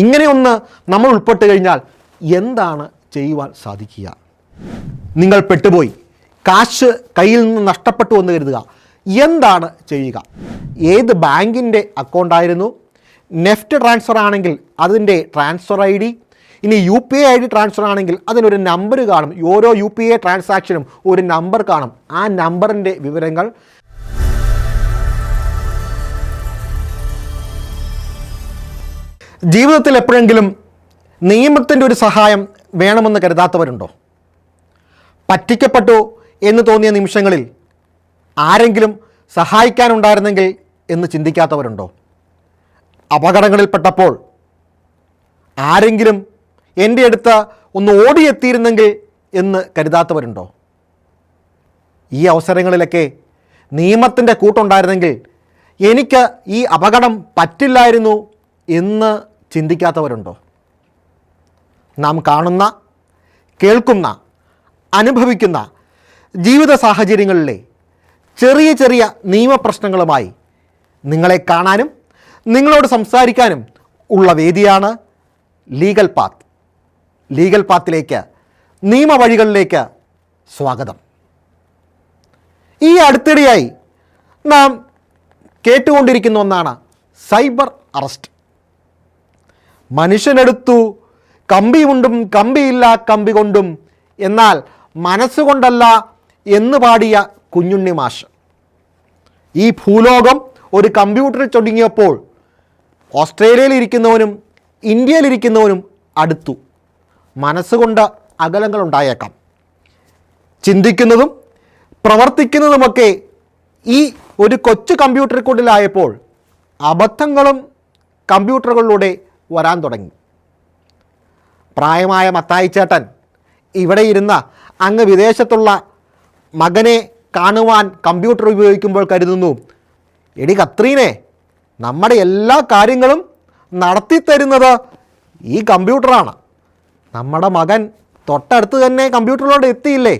ഇങ്ങനെയൊന്ന് നമ്മൾ ഉൾപ്പെട്ട് കഴിഞ്ഞാൽ എന്താണ് ചെയ്യുവാൻ സാധിക്കുക? നിങ്ങൾ പെട്ടുപോയി. കാശ് കയ്യിൽ നിന്ന് നഷ്ടപ്പെട്ടു എന്ന് കരുതുക. എന്താണ് ചെയ്യുക? ഏത് ബാങ്കിന്റെ അക്കൗണ്ടായിരുന്നു നെഫ്റ്റ് ട്രാൻസ്ഫർ ആണെങ്കിൽ അതിന്റെ ട്രാൻസ്ഫർ ഐ ഡി. ഇനി U P I I D transfer ആണെങ്കിൽ അതിനൊരു നമ്പർ കാണും. ഓരോ യു പി ഐ ട്രാൻസാക്ഷനും ഒരു നമ്പർ കാണും. ആ നമ്പറിന്റെ വിവരങ്ങൾ ജീവിതത്തിൽ എപ്പോഴെങ്കിലും നിയമത്തിന്റെ ഒരു സഹായം വേണമെന്ന് കരുതാത്തവരുണ്ടോ? പറ്റിക്കപ്പെട്ടു എന്ന് തോന്നിയ നിമിഷങ്ങളിൽ ആരെങ്കിലും സഹായിക്കാനുണ്ടായിരുന്നെങ്കിൽ എന്ന് ചിന്തിക്കാത്തവരുണ്ടോ? അപകടങ്ങളിൽപ്പെട്ടപ്പോൾ ആരെങ്കിലും എന്റെ അടുത്ത് ഒന്ന് ഓടിയെത്തിയിരുന്നെങ്കിൽ എന്ന് കരുതാത്തവരുണ്ടോ? ഈ അവസരങ്ങളിലൊക്കെ നിയമത്തിന്റെ കൂട്ടുണ്ടായിരുന്നെങ്കിൽ എനിക്ക് ഈ അപകടം പറ്റില്ലായിരുന്നു എന്ന് ചിന്തിക്കാത്തവരുണ്ടോ? നാം കാണുന്ന കേൾക്കുന്ന അനുഭവിക്കുന്ന ജീവിത സാഹചര്യങ്ങളിലെ ചെറിയ ചെറിയ നിയമപ്രശ്നങ്ങളുമായി നിങ്ങളെ കാണാനും നിങ്ങളോട് സംസാരിക്കാനും ഉള്ള വേദിയാണ് ലീഗൽ പാത്ത്. ലീഗൽ പാത്തിലേക്ക് നിയമവഴികളിലേക്ക് സ്വാഗതം. ഈ അടുത്തിടെയായി നാം കേട്ടുകൊണ്ടിരിക്കുന്ന ഒന്നാണ് സൈബർ അറസ്റ്റ്. മനുഷ്യനെടുത്തു. കമ്പി ഉണ്ടും കമ്പിയില്ല കമ്പി കൊണ്ടും എന്നാൽ മനസ്സുകൊണ്ടല്ല എന്ന് പാടിയ കുഞ്ഞുണ്ണി മാഷ്. ഈ ഭൂലോകം ഒരു കമ്പ്യൂട്ടറിൽ ചൊടുങ്ങിയപ്പോൾ ഓസ്ട്രേലിയയിൽ ഇരിക്കുന്നവനും ഇന്ത്യയിലിരിക്കുന്നവനും അടുത്തു. മനസ്സുകൊണ്ട് അകലങ്ങൾ ഉണ്ടായേക്കാം. ചിന്തിക്കുന്നതും പ്രവർത്തിക്കുന്നതുമൊക്കെ ഈ ഒരു കൊച്ചു കമ്പ്യൂട്ടറിൽ കമ്പ്യൂട്ടറിക്കുള്ളിലായപ്പോൾ അബദ്ധങ്ങളും കമ്പ്യൂട്ടറുകളിലൂടെ വരാൻ തുടങ്ങി. പ്രായമായ മത്തായി ചേട്ടൻ ഇവിടെ ഇരുന്ന അങ്ങ് വിദേശത്തുള്ള മകനെ കാണുവാൻ കമ്പ്യൂട്ടർ ഉപയോഗിക്കുമ്പോൾ കരുതുന്നു എടി കത്രീനെ നമ്മുടെ എല്ലാ കാര്യങ്ങളും നടത്തിത്തരുന്നത് ഈ കമ്പ്യൂട്ടറാണ് നമ്മുടെ മകൻ തൊട്ടടുത്ത് തന്നെ കമ്പ്യൂട്ടറിലോട്ട് എത്തിയില്ലേ?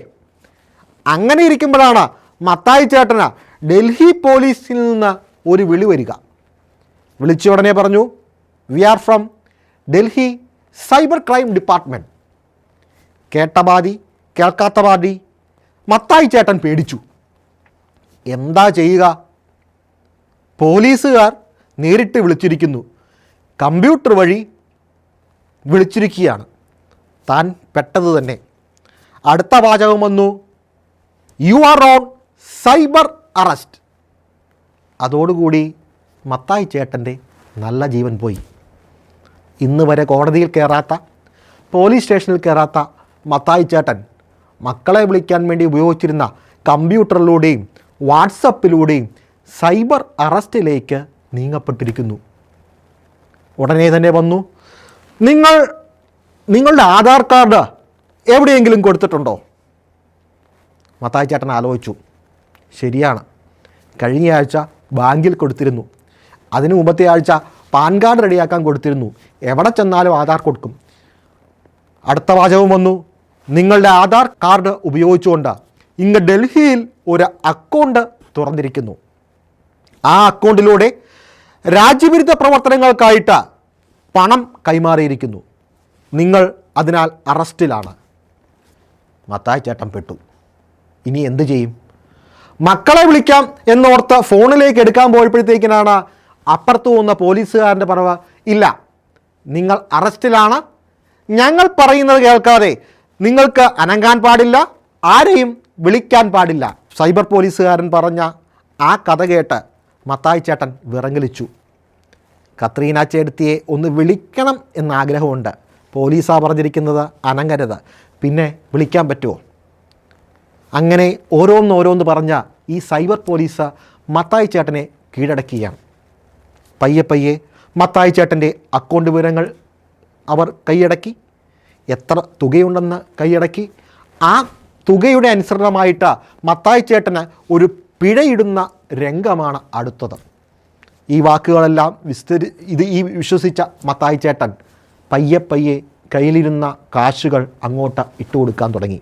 അങ്ങനെ ഇരിക്കുമ്പോഴാണ് മത്തായി ചേട്ടന് ഡൽഹി പോലീസിൽ നിന്ന് ഒരു വിളി വരിക. വിളിച്ച ഉടനെ പറഞ്ഞു we are from Delhi cyber crime department കേട്ട ബാധി കേൾക്കാത്ത ബാധി മത്തായി ചേട്ടൻ പേടിച്ചു. എന്താ ചെയ്യുക? പോലീസുകാർ നേരിട്ട് വിളിച്ചിരിക്കുന്നു. കമ്പ്യൂട്ടർ വഴി വിളിച്ചിരിക്കുകയാണ്. താൻ പെട്ടത് തന്നെ. അടുത്ത വാചകം വന്നു. You are on cyber arrest അതോടുകൂടി മത്തായി ചേട്ടന്റെ നല്ല ജീവൻ പോയി. ഇന്ന് വരെ കോടതിയിൽ കയറാത്ത പോലീസ് സ്റ്റേഷനിൽ കയറാത്ത മത്തായി ചേട്ടൻ മക്കളെ വിളിക്കാൻ വേണ്ടി ഉപയോഗിച്ചിരുന്ന കമ്പ്യൂട്ടറിലൂടെയും വാട്സപ്പിലൂടെയും സൈബർ അറസ്റ്റിലേക്ക് നീങ്ങപ്പെട്ടിരിക്കുന്നു. ഉടനെ തന്നെ വന്നു. നിങ്ങൾ നിങ്ങളുടെ ആധാർ കാർഡ് എവിടെയെങ്കിലും കൊടുത്തിട്ടുണ്ടോ? മത്തായി ചേട്ടൻ ആലോചിച്ചു. ശരിയാണ്. കഴിഞ്ഞ ആഴ്ച ബാങ്കിൽ കൊടുത്തിരുന്നു. അതിനു മുമ്പത്തെ ആഴ്ച പാൻ കാർഡ് റെഡിയാക്കാൻ കൊടുത്തിരുന്നു. എവിടെ ചെന്നാലും ആധാർ കൊടുക്കും. അടുത്ത വാചകം വന്നു. നിങ്ങളുടെ ആധാർ കാർഡ് ഉപയോഗിച്ചുകൊണ്ട് ഇങ്ങ് ഡൽഹിയിൽ ഒരു അക്കൗണ്ട് തുറന്നിരിക്കുന്നു. ആ അക്കൗണ്ടിലൂടെ രാജ്യവിരുദ്ധ പ്രവർത്തനങ്ങൾക്കായിട്ട് പണം കൈമാറിയിരിക്കുന്നു. നിങ്ങൾ അതിനാൽ അറസ്റ്റിലാണ്. മത്തായി ചേട്ടൻ പെട്ടു. ഇനി എന്ത് ചെയ്യും? മക്കളെ വിളിക്കാം എന്നോർത്ത് ഫോണിലേക്ക് എടുക്കാൻ പോയപ്പോഴത്തേക്കിനാണ് അപ്പുറത്ത് പോകുന്ന പോലീസുകാരന്റെ പറവ് ഇല്ല നിങ്ങൾ അറസ്റ്റിലാണ്. ഞങ്ങൾ പറയുന്നത് കേൾക്കാതെ നിങ്ങൾക്ക് അനങ്ങാൻ പാടില്ല ആരെയും വിളിക്കാൻ പാടില്ല. സൈബർ പോലീസുകാരൻ പറഞ്ഞ ആ കഥ കേട്ട് മത്തായി ചേട്ടൻ വിറങ്ങലിച്ചു. കത്രീന ചേട്ടത്തിയെ ഒന്ന് വിളിക്കണം എന്ന ആഗ്രഹമുണ്ട് പോലീസാ പറഞ്ഞിരിക്കുന്നത് അനങ്ങരുത്. പിന്നെ വിളിക്കാൻ പറ്റുമോ? അങ്ങനെ ഓരോന്നോരോന്ന് പറഞ്ഞ ഈ സൈബർ പോലീസ് മത്തായി ചേട്ടനെ കീഴടക്കുകയാണ് പയ്യെ പയ്യെ മത്തായി ചേട്ടന്റെ അക്കൗണ്ട് വിവരങ്ങൾ അവർ കൈയടക്കി. എത്ര തുകയുണ്ടെന്ന് കൈയടക്കി. ആ തുകയുടെ അനുസൃതമായിട്ട് മത്തായി ചേട്ടന് ഒരു പിഴയിടുന്ന രംഗമാണ് അടുത്തത്. ഈ വാക്കുകളെല്ലാം വിസ്തരി ഇത് ഈ വിശ്വസിച്ച മത്തായി ചേട്ടൻ പയ്യെ പയ്യെ കയ്യിലിരുന്ന കാശുകൾ അങ്ങോട്ട് ഇട്ടു കൊടുക്കാൻ തുടങ്ങി.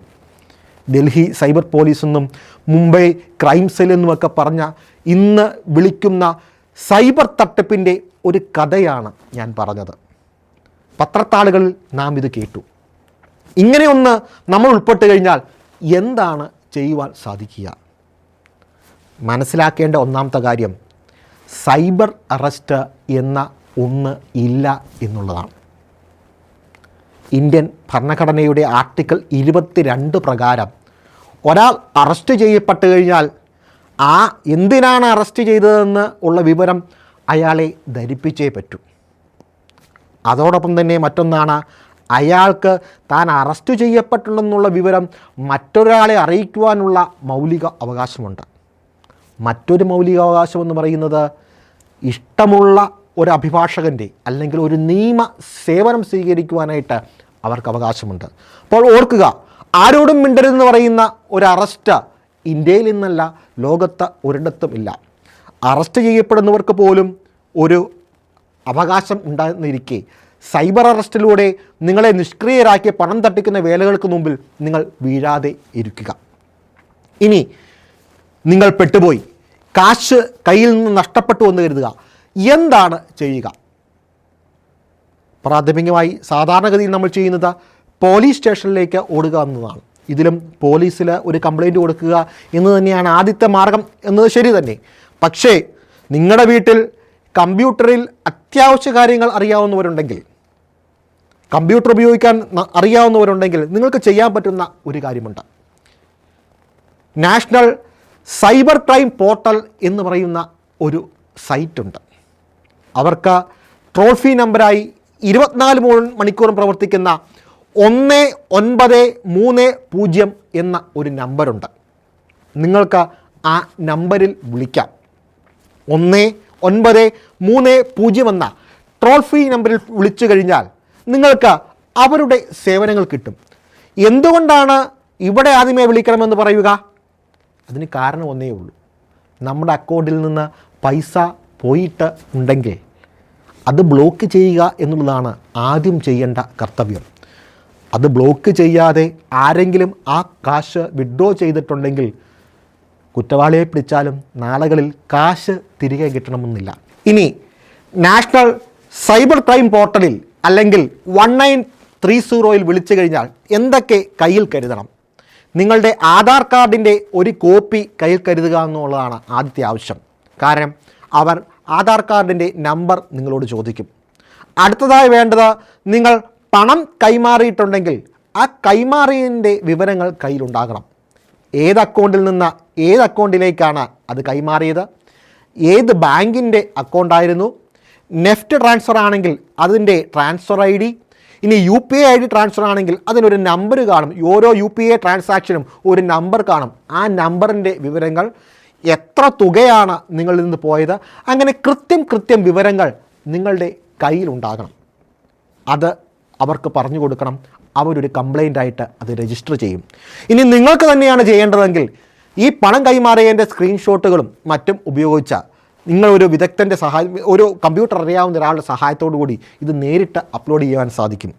ഡൽഹി സൈബർ പോലീസ് എന്നും മുംബൈ ക്രൈം സെൽ പറഞ്ഞ ഇന്ന് വിളിക്കുന്ന സൈബർ തട്ടിപ്പിന്റെ ഒരു കഥയാണ് ഞാൻ പറഞ്ഞത്. പത്രത്താളുകളിൽ നാം ഇത് കേട്ടു. ഇങ്ങനെയൊന്ന് നമ്മൾ ഉൾപ്പെട്ട് കഴിഞ്ഞാൽ എന്താണ് ചെയ്യുവാൻ സാധിക്കുക? മനസ്സിലാക്കേണ്ട ഒന്നാമത്തെ കാര്യം സൈബർ അറസ്റ്റ് എന്ന ഒന്ന് ഇല്ല എന്നുള്ളതാണ്. ഇന്ത്യൻ ഭരണഘടനയുടെ ആർട്ടിക്കിൾ ഇരുപത്തിരണ്ട് പ്രകാരം ഒരാൾ അറസ്റ്റ് ചെയ്യപ്പെട്ട് കഴിഞ്ഞാൽ ആ എന്തിനാണ് അറസ്റ്റ് ചെയ്തതെന്ന് ഉള്ള വിവരം അയാളെ ധരിപ്പിച്ചേ പറ്റൂ. അതോടൊപ്പം തന്നെ മറ്റൊന്നാണ് അയാൾക്ക് താൻ അറസ്റ്റ് ചെയ്യപ്പെട്ടുണ്ടെന്നുള്ള വിവരം മറ്റൊരാളെ അറിയിക്കുവാനുള്ള മൗലിക അവകാശമുണ്ട്. മറ്റൊരു മൗലിക അവകാശം എന്ന് പറയുന്നത് ഇഷ്ടമുള്ള ഒരു അഭിഭാഷകന്റെ അല്ലെങ്കിൽ ഒരു നിയമ സേവനം സ്വീകരിക്കുവാനായിട്ട് അവർക്ക് അവകാശമുണ്ട്. അപ്പോൾ ഓർക്കുക ആരോടും മിണ്ടരുതെന്ന് പറയുന്ന ഒരു അറസ്റ്റ് ഇന്ത്യയിൽ നിന്നല്ല ലോകത്ത് ഒരിടത്തും ഇല്ല. അറസ്റ്റ് ചെയ്യപ്പെടുന്നവർക്ക് പോലും ഒരു അവകാശം ഉണ്ടായിരുന്നിരിക്കെ. സൈബർ അറസ്റ്റിലൂടെ നിങ്ങളെ നിഷ്ക്രിയരാക്കി പണം തട്ടിക്കുന്ന വേലകൾക്ക് മുമ്പിൽ നിങ്ങൾ വീഴാതെ ഇരിക്കുക. ഇനി നിങ്ങൾ പെട്ടുപോയി. കാശ് കയ്യിൽ നിന്ന് നഷ്ടപ്പെട്ടു എന്ന് കരുതുക. എന്താണ് ചെയ്യുക? പ്രാഥമികമായി സാധാരണഗതിയിൽ നമ്മൾ ചെയ്യുന്നത് പോലീസ് സ്റ്റേഷനിലേക്ക് ഓടുക എന്നതാണ്. ഇതിലും പോലീസിൽ ഒരു കംപ്ലൈന്റ് കൊടുക്കുക എന്ന് തന്നെയാണ് ആദ്യത്തെ മാർഗം എന്നത് ശരി തന്നെ. പക്ഷേ നിങ്ങളുടെ വീട്ടിൽ കമ്പ്യൂട്ടറിൽ അത്യാവശ്യ കാര്യങ്ങൾ അറിയാവുന്നവരുണ്ടെങ്കിൽ കമ്പ്യൂട്ടർ ഉപയോഗിക്കാൻ അറിയാവുന്നവരുണ്ടെങ്കിൽ നിങ്ങൾക്ക് ചെയ്യാൻ പറ്റുന്ന ഒരു കാര്യമുണ്ട്. നാഷണൽ സൈബർ ക്രൈം പോർട്ടൽ എന്ന് പറയുന്ന ഒരു സൈറ്റുണ്ട്. അവർക്ക് ട്രോൾ ഫീ നമ്പറായി ഇരുപത്തിനാല് മണിക്കൂറും പ്രവർത്തിക്കുന്ന ഒന്ന് ഒൻപത് മൂന്ന് പൂജ്യം എന്ന ഒരു നമ്പറുണ്ട്. നിങ്ങൾക്ക് ആ നമ്പറിൽ വിളിക്കാം. ഒന്ന് ഒൻപത് മൂന്ന് പൂജ്യം എന്ന ട്രോൾ ഫ്രീ നമ്പറിൽ വിളിച്ചു കഴിഞ്ഞാൽ നിങ്ങൾക്ക് അവരുടെ സേവനങ്ങൾ കിട്ടും. എന്തുകൊണ്ടാണ് ഇവിടെ ആദ്യമേ വിളിക്കണമെന്ന് പറയുക? അതിന് കാരണം ഒന്നേ ഉള്ളൂ. നമ്മുടെ അക്കൗണ്ടിൽ നിന്ന് പൈസ പോയിട്ട് ഉണ്ടെങ്കിൽ അത് ബ്ലോക്ക് ചെയ്യുക എന്നുള്ളതാണ് ആദ്യം ചെയ്യേണ്ട കർത്തവ്യം. അത് ബ്ലോക്ക് ചെയ്യാതെ ആരെങ്കിലും ആ കാശ് വിഡ്രോ ചെയ്തിട്ടുണ്ടെങ്കിൽ കുറ്റവാളിയെ പിടിച്ചാലും നാളുകളിൽ കാശ് തിരികെ കിട്ടണമെന്നില്ല. ഇനി നാഷണൽ സൈബർ ക്രൈം പോർട്ടലിൽ അല്ലെങ്കിൽ വൺ നയൻ ത്രീ സീറോയിൽ വിളിച്ചു കഴിഞ്ഞാൽ എന്തൊക്കെ കയ്യിൽ കരുതണം? നിങ്ങളുടെ ആധാർ കാർഡിന്റെ ഒരു കോപ്പി കയ്യിൽ കരുതുക എന്നുള്ളതാണ് ആദ്യത്തെ ആവശ്യം. കാരണം അവർ ആധാർ കാർഡിന്റെ നമ്പർ നിങ്ങളോട് ചോദിക്കും. അടുത്തതായി വേണ്ടത് നിങ്ങൾ പണം കൈമാറിയിട്ടുണ്ടെങ്കിൽ ആ കൈമാറിയതിന്റെ വിവരങ്ങൾ കയ്യിലുണ്ടാകണം. ഏത് അക്കൗണ്ടിൽ നിന്ന് ഏത് അക്കൗണ്ടിലേക്കാണ് അത് കൈമാറിയത്? ഏത് ബാങ്കിന്റെ അക്കൗണ്ടായിരുന്നു? നെഫ്റ്റ് ട്രാൻസ്ഫർ ആണെങ്കിൽ അതിന്റെ ട്രാൻസ്ഫർ ഐ ഡി ഇനി U P I I D transfer ആണെങ്കിൽ അതിനൊരു നമ്പർ കാണും. ഓരോ യു പി ഐ ട്രാൻസാക്ഷനും ഒരു നമ്പർ കാണും. ആ നമ്പറിന്റെ വിവരങ്ങൾ എത്ര തുകയാണ് നിങ്ങളിൽ നിന്ന് പോയത്? അങ്ങനെ കൃത്യം കൃത്യം വിവരങ്ങൾ നിങ്ങളുടെ കയ്യിലുണ്ടാകണം. അത് അവർക്ക് പറഞ്ഞു കൊടുക്കണം. അവരൊരു കംപ്ലൈന്റ് ആയിട്ട് അത് രജിസ്റ്റർ ചെയ്യും. ഇനി നിങ്ങൾക്ക് തന്നെയാണ് ചെയ്യേണ്ടതെങ്കിൽ ഈ പണം കൈമാറിയതിന്റെ സ്ക്രീൻഷോട്ടുകളും മറ്റും ഉപയോഗിച്ച നിങ്ങളൊരു വിദഗ്ധന്റെ സഹായം ഒരു കമ്പ്യൂട്ടർ അറിയാവുന്ന ഒരാളുടെ സഹായത്തോടു കൂടി ഇത് നേരിട്ട് അപ്ലോഡ് ചെയ്യാൻ സാധിക്കും.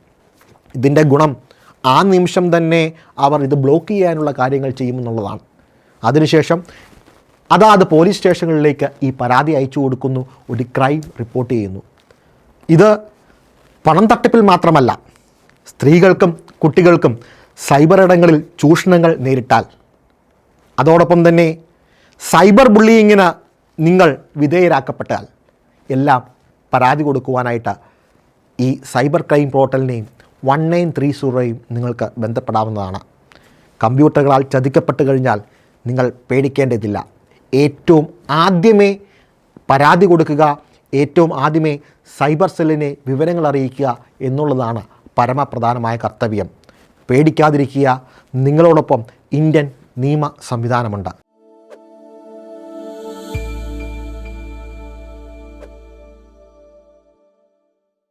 ഇതിന്റെ ഗുണം ആ നിമിഷം തന്നെ അവർ ഇത് ബ്ലോക്ക് ചെയ്യാനുള്ള കാര്യങ്ങൾ ചെയ്യുമെന്നുള്ളതാണ്. അതിനുശേഷം അതാത് പോലീസ് സ്റ്റേഷനുകളിലേക്ക് ഈ പരാതി അയച്ചു കൊടുക്കുന്നു. ഒരു ക്രൈം റിപ്പോർട്ട് ചെയ്യുന്നു. ഇത് പണം തട്ടിപ്പിൽ മാത്രമല്ല സ്ത്രീകൾക്കും കുട്ടികൾക്കും സൈബർ ഇടങ്ങളിൽ ചൂഷണങ്ങൾ നേരിട്ടാൽ. അതോടൊപ്പം തന്നെ സൈബർ ബുള്ളിയിങ്ങിന് നിങ്ങൾ വിധേയരാക്കപ്പെട്ടാൽ എല്ലാം പരാതി കൊടുക്കുവാനായിട്ട് ഈ സൈബർ ക്രൈം പോർട്ടലിനെയും വൺ നയൻ ത്രീ സീറോയും നിങ്ങൾക്ക് ബന്ധപ്പെടാവുന്നതാണ്. കമ്പ്യൂട്ടറുകളാൽ ചതിക്കപ്പെട്ട് കഴിഞ്ഞാൽ നിങ്ങൾ പേടിക്കേണ്ടതില്ല. ഏറ്റവും ആദ്യമേ പരാതി കൊടുക്കുക ഏറ്റവും ആദ്യമേ സൈബർ സെല്ലിനെ വിവരങ്ങൾ അറിയിക്കുക എന്നുള്ളതാണ് പരമപ്രധാനമായ കർത്തവ്യം. പേടിക്കാതിരിക്കുക. നിങ്ങളോടൊപ്പം ഇന്ത്യൻ നിയമ സംവിധാനമുണ്ട്.